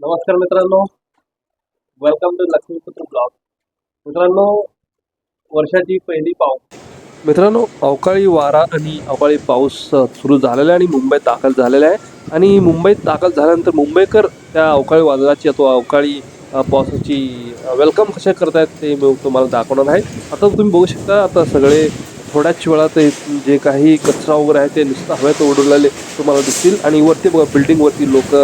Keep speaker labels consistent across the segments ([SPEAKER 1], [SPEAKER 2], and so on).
[SPEAKER 1] नमस्कार मित्रांनो. Welcome to Laxmiputra blog मित्रांनो वर्षाची पहिली पाऊस. मित्रांनो अवकाळी वारा आणि अवकाळी पाऊस सुरू झालेला आहे आणि मुंबईत दाखल झालेला आहे. आणि मुंबईत दाखल झाल्यानंतर मुंबईकर त्या अवकाळी वादळाची अथवा अवकाळी पावसाची वेलकम कशा करतायत ते मी तुम्हाला दाखवणार आहे. आता तुम्ही बघू शकता आता सगळे थोड्याच वेळात जे काही कचरा वगैरे आहे ते नुसतं हवेत उडवलेले तुम्हाला दिसतील. आणि वरती बघा बिल्डिंगवरती लोक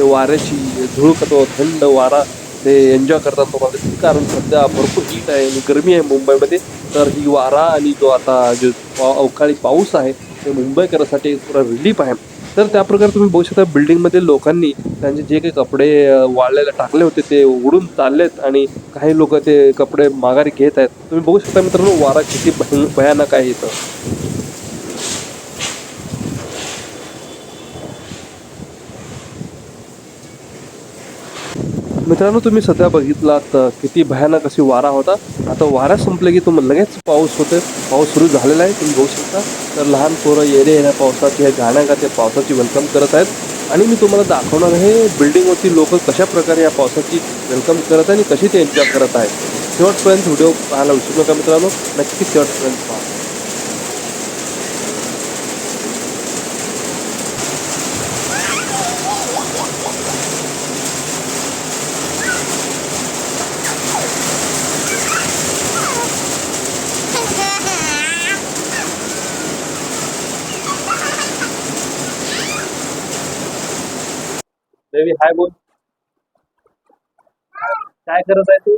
[SPEAKER 1] वाऱ्याची झुळूक थंड वारा. ते एन्जॉय करतात तुम्हाला दिसतील कारण सध्या भरपूर हीट आहे आणि गरमी आहे मुंबईमध्ये. तर ही वारा आणि जो आता जो अवकाळी पाऊस आहे ते मुंबईकरांसाठी पुरा रिलीफ आहे. तर त्या प्रकारे तुम्ही बघू शकता बिल्डिंगमध्ये लोकांनी त्यांचे जे काही कपडे वाळलेले टाकले होते ते उडून चाललेत आणि काही लोक ते कपडे माघारी घेत आहेत. तुम्ही बघू शकता मित्रांनो वारा किती भय- भयानक आहे इथं. मित्रांनो तुम्ही सध्या बघितलात तर किती भयानक अशी वारा होता. आता वारा संपले की तुम्ही लगेच पाऊस होते पाऊस सुरू झालेला आहे तुम्ही बघू शकता. तर लहान पोरं येणे येण्या पावसाची हे गाण्या ते पावसाची वेलकम करत आहेत. आणि मी तुम्हाला दाखवणार आहे बिल्डिंगवरती लोक कशा प्रकारे या पावसाची वेलकम करत आहे आणि कशी ते एन्जॉय करत आहेत. शेवटपर्यंत व्हिडिओ पाहायला विसरू नका मित्रांनो. नक्की शेवटपर्यंत पहा. देवी हाय बोल. काय करत आहे तू?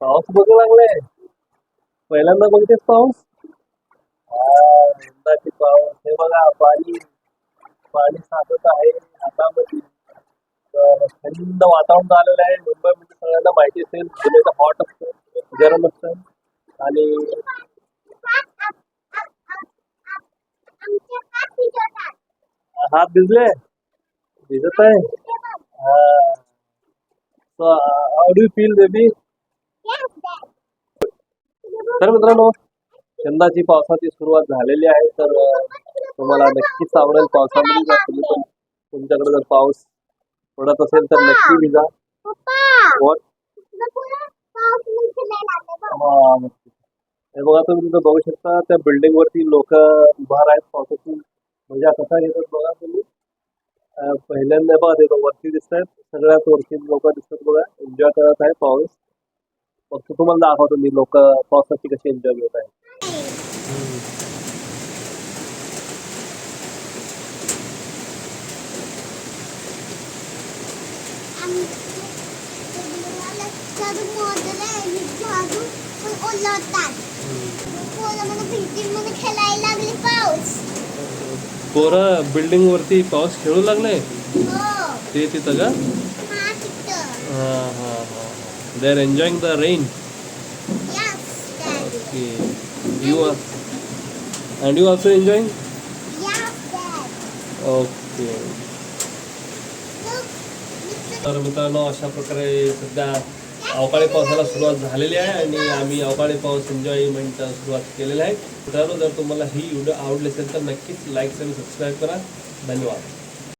[SPEAKER 1] पाऊस बघू लागलाय. पहिल्यांदा बघतेस पाऊस? यंदाची पाऊस. हे बघा पाणी पाणी साचत आहे हातामध्ये थंड वातावरण झालेलं आहे. मुंबई म्हणजे सगळ्यांना माहिती असेल हॉट असतं गरम असतं. आणि हात भिजले भिजत आहे हाऊ डू फील बेबी तर मित्रांनो यंदाची पावसाची सुरुवात झालेली आहे तर uh, तुम्हाला नक्कीच आवडेल पावसामध्ये. जर तुम्ही पण तुमच्याकडे जर पाऊस पडत असेल तर नक्की भिजा. हा, नक्की. हे बघा तुम्ही तिथं बघू शकता त्या बिल्डिंग वरती लोक उभार आहेत पावसाची म्हणजे कसा येतात बघा तुम्ही. पहिल्यांदा बघा तिथं वरती दिसत आहेत सगळ्यात वरती लोक दिसतात बघा. एन्जॉय करत आहे पाऊस. फक्त तुम्हाला दाखवतो मी लोक पावसाची कशी एन्जॉय घेत
[SPEAKER 2] आहे
[SPEAKER 1] पोरं बिल्डिंग वरती पाऊस खेळू लागले
[SPEAKER 2] हो.
[SPEAKER 1] ते तिथं का?
[SPEAKER 2] हा
[SPEAKER 1] हा हा they are enjoying the rain okay you are and you also enjoying okay तर मित्रांनो अशा प्रकारे सध्या अवकाळी पावसाला सुरुवात झालेली आहे आणि आम्ही अवकाळी पाऊस एन्जॉयमेंटचा सुरुवात केलेला आहे. मित्रांनो जर तुम्हाला ही व्हिडिओ आवडली असेल तर नक्कीच लाईक आणि सबस्क्राईब करा. धन्यवाद.